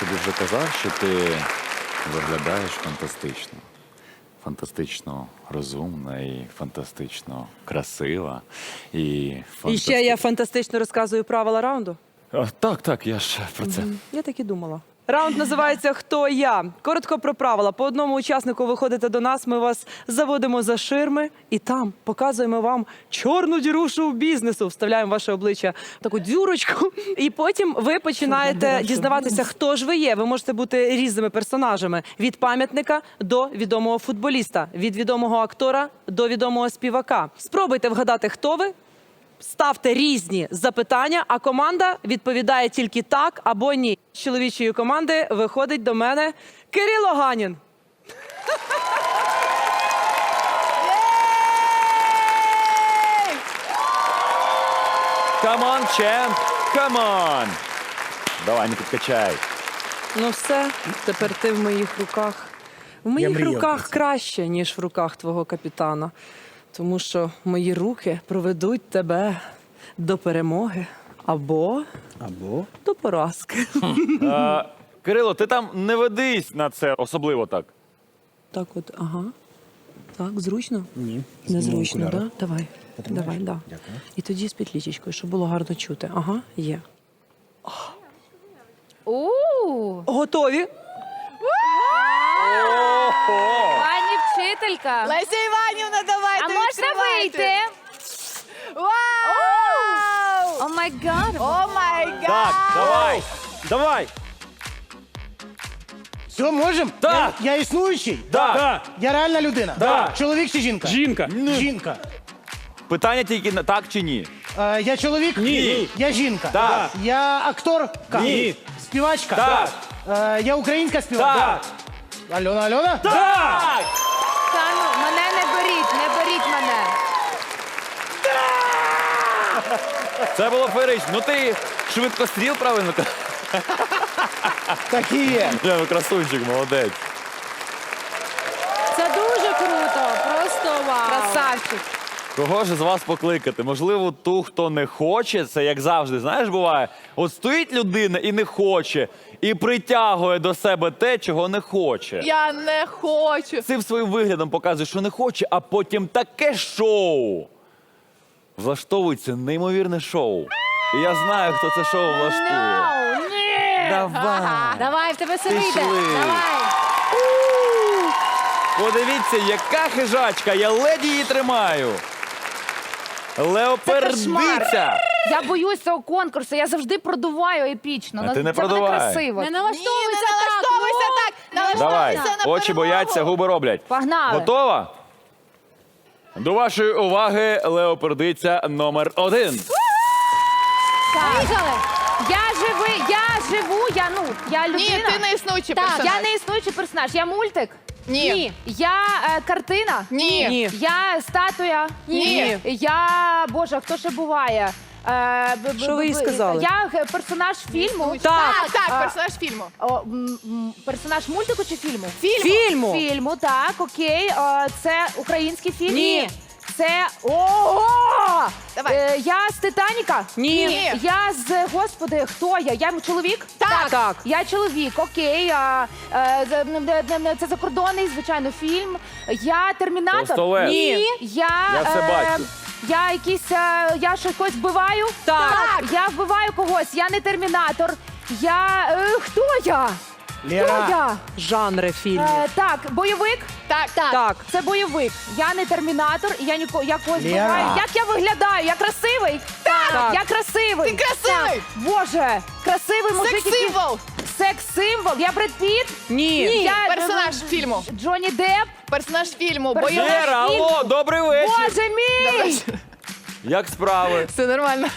Тобі вже казав, що ти виглядаєш фантастично. Фантастично розумна і фантастично красива. І, І ще я фантастично розказую правила раунду. А, так, так, я ж про це. Я так і думала. Раунд називається Хто я? Коротко про правила. По одному учаснику виходите до нас. Ми вас заводимо за ширми і там показуємо вам чорну діру шоу-бізнесу. Вставляємо ваше обличчя в таку дюрочку. І потім ви починаєте дізнаватися, хто ж ви є. Ви можете бути різними персонажами: від пам'ятника до відомого футболіста, від відомого актора до відомого співака. Спробуйте вгадати, хто ви. Ставте різні запитання, а команда відповідає тільки так або ні. З чоловічої команди виходить до мене Кирило Ганін. Камон, чемп! Камон! Давай, не підкачай. Ну все, тепер ти в моїх руках. В моїх мріяв руках це. краще, ніж в руках твого капітана. Тому що мої руки проведуть тебе до перемоги або Або до поразки. А, Кирило, ти там не ведись на це особливо так. Так, от, ага. Так, зручно? ні. Незручно, окуляри. да? Давай. Потримаєш? Давай, да. Дякую. І тоді з петлічечкою, щоб було гарно чути. Ага, є. У Готові? пані вчителька. Леся вийти? Вау! О май гад. О май гад! Так, давай! Давай! Все, можемо? Так. Я, я існуючий? Да. Я реальна людина? Да. Чоловік чи жінка? Жінка. Жінка. Питання тільки на так чи ні. Е, я чоловік? Ні. Я жінка. Так. Я акторка? Ні. Співачка? Так. Е, я українська співачка? Так. Альона, Альона? Так! Та ну, мене не беріть, не беріть мене. Це було феєрично. Ну ти швидкостріл, правильно? Так і є. Ні, ну красунчик, молодець. Це дуже круто, просто вау. Красавчик. Кого ж з вас покликати? Можливо, ту, хто не хоче, це як завжди, знаєш, буває. От стоїть людина і не хоче, і притягує до себе те, чого не хоче. Я не хочу. Цим своїм виглядом показує, що не хоче, а потім таке шоу. Влаштовується неймовірне шоу. І я знаю, хто це шоу влаштує. Давай. Давай, в тебе все вийде. Пішли. Давай. Подивіться, яка хижачка, я ледь її тримаю. Леопердиця. Я боюсь цього конкурсу, я завжди продуваю епічно. А Ну, ти не це буде продувай. красиво. Не Ні, не налаштовуйся так. Давай, на очі перемогу. бояться, губи роблять. Погнали. Готова? До вашої уваги леопардиця номер один. Поїхали. Я живий, я живу, я ну, я людина. Ні, ти не існуючий Так, персонаж. я не існуючий персонаж. Я мультик? Ні. Я е, картина? Ні. Ні. Я статуя? Ні. Я, боже, хто ще буває? Е, Що ви їй сказали? Я персонаж фільму. Так. Так, персонаж фільму. О, м, м, персонаж мультику чи фільму? Фільму. Фільму. Фільму, так, окей. Це український фільм? Ні. Це ого! Давай. Е, я з Титаніка? Ні. Ні. Я з господи, хто я? Я чоловік? Так. Так. Я чоловік, окей. А, е, з- м, м, м, м, це закордонний, звичайно, фільм. Я термінатор. Ні. Я, Я все бачу. Я якийсь, е, я щось когось вбиваю. Так. Я вбиваю когось. Я не термінатор. Я е, хто я? Лера. Хто я? Жанри фільмів. Е, так, бойовик. Так, Так, Так. це бойовик. Я не термінатор, і я ніко я когось Лера. вбиваю. Як я виглядаю? Я красивий? Так. Я красивий. Ти красивий. Так. Боже, красивий мужик. який- Секс-символ. Секс-символ. Я Бред Піт. Ні. Я Персонаж фільму. Джонні Депп. Персонаж фільму. Бойовик. Лера, алло, добрий вечір. Боже мій! Як справи? Все нормально.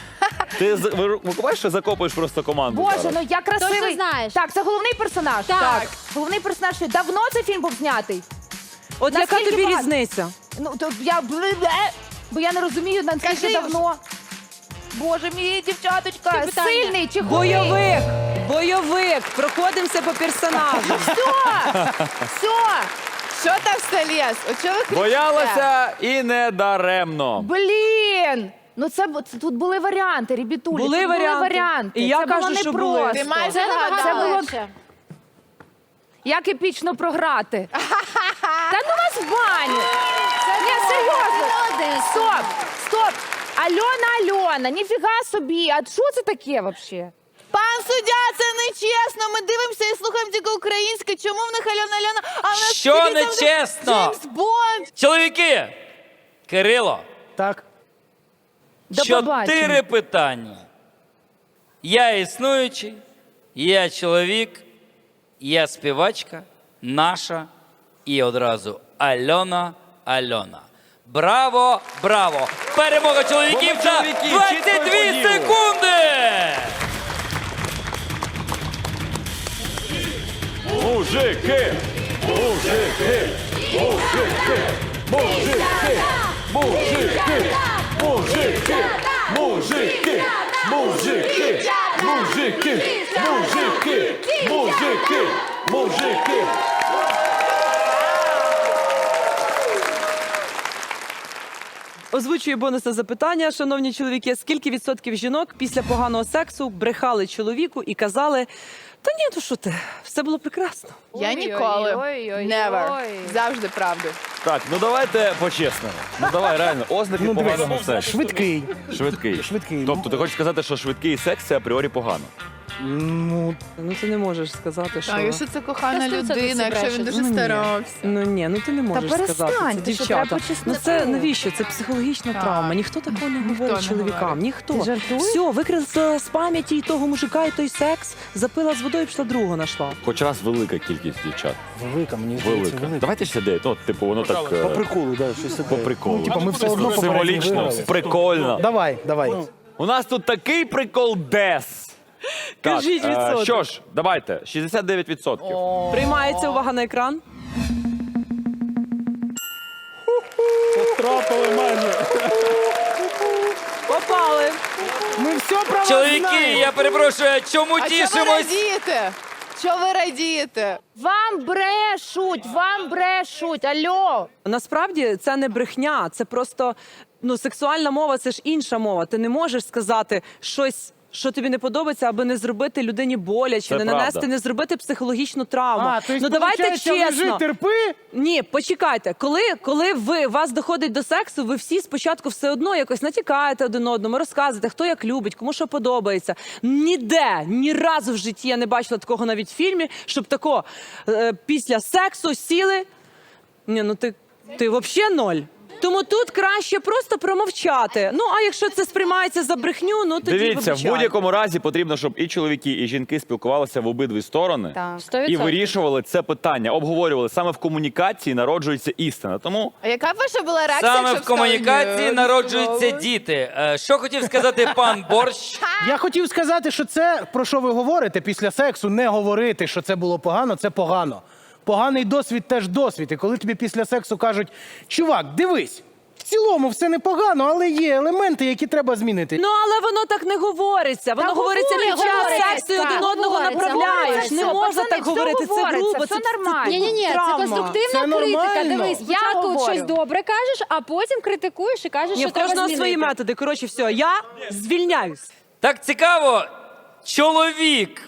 Ти з- ви- викупаєш, що закопуєш просто команду. Боже, зараз? ну я красивий. Точно знаєш. Так, це головний персонаж. Так. Головний персонаж. Давно цей фільм був знятий? От яка Наскільки тобі багато? різниця? Ну, то я бле, бо я не розумію, наскільки Кажи давно. Боже мій, дівчаточка, питання. сильний чи худий? Бойовик! Бойовик! Проходимося по персонажу. Все, Що там сталіс? От чого? Боялася і не даремно. блін. Ну це, бу- це тут були варіанти, ребятулі. Були тут варіанти. були варіанти. І я це кажу, було що непросто. були. Ти майже Це нагадала. було Як епічно програти. Та ну вас в баню. Ні, серйозно. Стоп, стоп. Альона, Альона, ніфіга собі. А що це таке взагалі? Пан суддя, це не чесно. Ми дивимося і слухаємо тільки українське. Чому в них Альона Альона? А в нас Що тільки не завжди чесно? Джеймс Бонд. Чоловіки, Кирило, Так. До чотири побачення. питання. Я існуючий, я чоловік, я співачка, наша і одразу Альона Альона. Браво, браво! Перемога чоловіків за чітко 22 поділи. секунди! Мужики! Мужики! Мужики! Мужики! Мужики! Мужики! Мужики! Мужики! Мужики! Мужики! Мужики! Мужики! Озвучую бонусне запитання, шановні чоловіки. Скільки відсотків жінок після поганого сексу брехали чоловіку і казали: Та ні, то що ти, все було прекрасно. Я ніколи. Never. Завжди правду. Так, ну давайте по-чесному. Ну давай, реально, ознаки Ну, дивись, поганого сексу. Швидкий. Швидкий. Швидкий. Тобто ти хочеш сказати, що швидкий секс це апріорі погано. Ну, Ну ти не можеш сказати, що. А якщо це кохана Та сто людина, якщо він дуже Ну, ні. старався. Ну ні, ну ти не можеш перестань, сказати. Це ти що, дівчата. по Ну це навіщо? Це психологічна Так. травма. Ніхто такого не Ніхто говорить не чоловікам. говорить. Ніхто. Ти жартуєш? Все, викрила з пам'яті і того мужика, і той секс, запила з водою, і пішла другого нашла. Хоч раз велика кількість дівчат. велика, мені здається, Велика. велика. Давайте 69. Ну, типу, воно так. е, По приколу, да, щось таке. По приколу. Ну, типа, ми все одно Символічно, виграли. прикольно. Давай, давай. У нас тут такий прикол дес. Кажіть е, відсоток. Що ж, давайте, 69%. Приймається увага на екран. Потрапили майже. Попали. Ми все про вас Чоловіки, знаємо. я перепрошую, чому А що ви тішимось? радієте? Що ви радієте? Вам брешуть, вам брешуть. Альо. Насправді це не брехня, це просто ну, сексуальна мова це ж інша мова. Ти не можеш сказати щось. Що тобі не подобається, аби не зробити людині боляче, Це не правда. нанести, не зробити психологічну травму. А, то есть, ну давайте получається, чесно. лежи, терпи. Ні, почекайте. Коли, коли ви вас доходить до сексу, ви всі спочатку все одно якось натякаєте один одному, розказуєте, хто як любить, кому що подобається. Ніде ні разу в житті я не бачила такого навіть в фільмі, щоб тако е, після сексу сіли. Ні, ну ти, ти взагалі ноль. Тому тут краще просто промовчати. Ну а якщо це сприймається за брехню, ну тоді Дивіться, в будь-якому разі потрібно, щоб і чоловіки, і жінки спілкувалися в обидві сторони Так. і вирішували це питання, обговорювали саме в комунікації народжується істина. Тому А яка ваша була реакція? Саме якщо в комунікації народжуються «Ні, діти. Е, Що хотів сказати пан Борщ? Я хотів сказати, що це про що ви говорите після сексу, не говорити, що це було погано, це погано. Поганий досвід теж досвід. І коли тобі після сексу кажуть, чувак, дивись, в цілому все непогано, але є елементи, які треба змінити. Ну але воно так не говориться. Воно Та говориться говорить, під час говориться, сексу і так, один одного говориться, направляєш. говориться. Не Все, можна пацани, так все говорити. Це говориться, грубо, все це нормально. Ні, Ні, ні, це травма. конструктивна Це критика. нормально. Дивись, Я спочатку говорю. щось добре кажеш, а потім критикуєш і кажеш, Ні, що в треба кожного змінити. свої методи. Коротше, все, я звільняюсь. Так цікаво, чоловік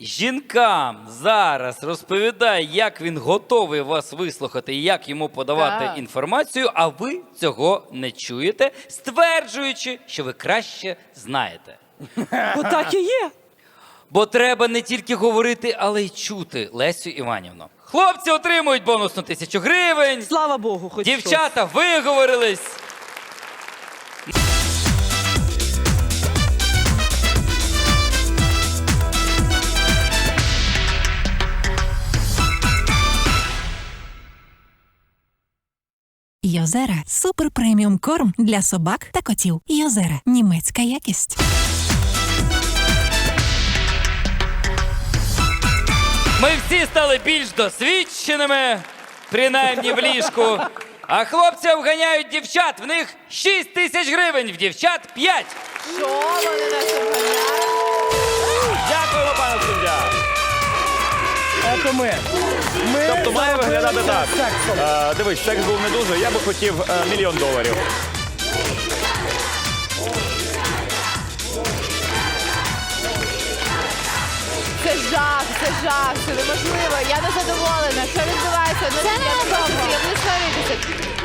жінкам зараз розповідає, як він готовий вас вислухати і як йому подавати Так. інформацію, а ви цього не чуєте, стверджуючи, що ви краще знаєте. Бо так і є. Бо треба не тільки говорити, але й чути Лесю Іванівну. Хлопці отримують бонусну тисячу гривень. Слава Богу, хоч щось. Дівчата виговорились. Йозера супер преміум корм для собак та котів. Йозера німецька якість. Ми всі стали більш досвідченими, принаймні в ліжку. А хлопці обганяють дівчат. В них 6 тисяч гривень, в дівчат 5. Що вони нас обганяють? Дякуємо, пане суддя. Це ми. Ми Тобто має виглядати так. Е, дивись, секс був не дуже, я би хотів е, мільйон доларів. Це жах, це жах, це неможливо. Я не задоволена. Що відбувається? Ну, Це я не хочу, я не сваритися.